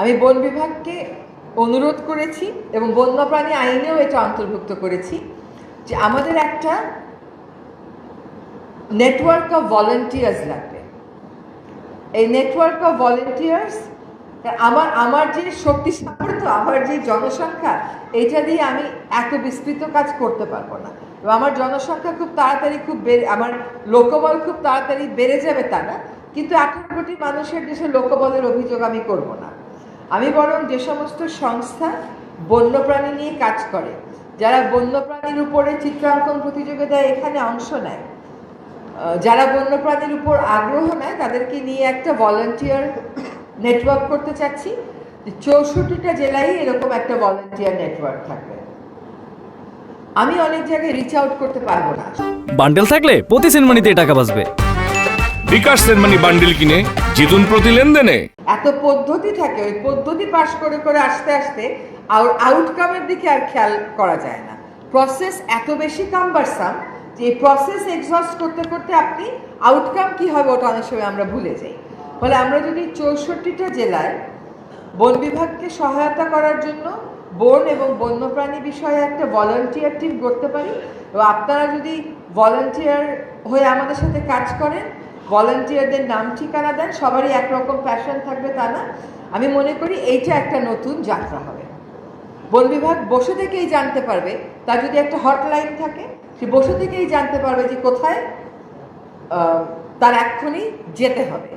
আমি বন বিভাগকে অনুরোধ করেছি এবং বন্যপ্রাণী আইনেও এটা অন্তর্ভুক্ত করেছি যে আমাদের একটা নেটওয়ার্ক অফ ভলেন্টিয়ার্স লাগবে। এই নেটওয়ার্ক অফ ভলেন্টিয়ার্স আমার আমার যে শক্তি সামর্থ্য, আমার যে জনসংখ্যা, এটা দিয়ে আমি এত বিস্তৃত কাজ করতে পারব না। এবং আমার জনসংখ্যা খুব তাড়াতাড়ি খুব বেড়ে, আমার লোকবল খুব তাড়াতাড়ি বেড়ে যাবে তা না। কিন্তু আঠারো কোটি মানুষের দেশে লোকবলের অভিযোগ আমি করব না। আমি বরং যে সমস্ত সংস্থা বন্যপ্রাণী নিয়ে কাজ করে, যারা বন্যপ্রাণীর উপরে চিত্রাঙ্কন প্রতিযোগিতায় এখানে অংশ নেয় যারা বন্যপ্রাণীর উপর আগ্রহ নেয়, তাদেরকে নিয়ে একটা ভলান্টিয়ার নেটওয়ার্ক করতে চাচ্ছি। চৌষট্টিটা জেলায় এরকম একটা ভলান্টিয়ার নেটওয়ার্ক থাকবে। আমি অনেক জায়গায় রিচ আউট করতে পারব না। বান্ডেল থাকলে প্রতি সেনমানিতে টাকা বাঁচবে। বিকাশ সেনমানি বান্ডিল কিনে জিতুন প্রতি লেনদেনে। এত পদ্ধতি থাকে, ওই পদ্ধতি পাস করে করে আসতে আসতে আর আউটকামের দিকে আর খেয়াল করা যায় না। প্রসেস এত বেশি কাম্বারসাম যে প্রসেস এক্সস্ট করতে করতে আপনি আউটকাম কি হবে ওটা অনেক সময় আমরা ভুলে যাই। ফলে আমরা যদি চৌষট্টিটা জেলায় বন বিভাগকে সহায়তা করার জন্য বন এবং বন্যপ্রাণী বিষয়ে একটা ভলান্টিয়ার টিম করতে পারি এবং আপনারা যদি ভলান্টিয়ার হয়ে আমাদের সাথে কাজ করেন ভলান্টিয়ারদের নাম, ঠিকানা দেন, সবারই একরকম প্যাশন থাকবে তা না। আমি মনে করি এইটা একটা নতুন যাত্রা হবে। বন বিভাগ বসে থেকেই জানতে পারবে, তার যদি একটা হটলাইন থাকে, সে বসে থেকেই জানতে পারবে যে কোথায় তার এক্ষুনি যেতে হবে।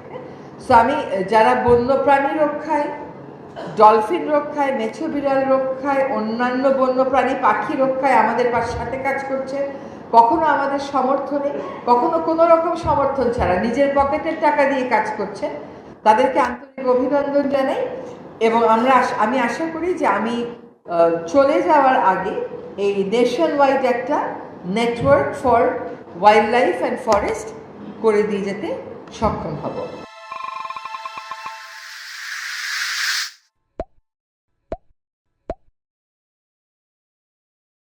সো আমি, যারা বন্যপ্রাণী রক্ষায় ডলফিন রক্ষায়, মেছো বিড়াল রক্ষায়, অন্যান্য বন্যপ্রাণী পাখি রক্ষায় আমাদের সাথে কাজ করছে কখনো আমাদের সমর্থনে, কখনো কোনো রকম সমর্থন ছাড়া নিজের পকেটের টাকা দিয়ে কাজ করছে। তাদেরকে আন্তরিক অভিনন্দন জানাই এবং আমরা আমি আশা করি যে আমি চলে যাওয়ার আগে এই নেশন ওয়াইড একটা network for wildlife and forest করে দিয়ে যেতে সক্ষম হব।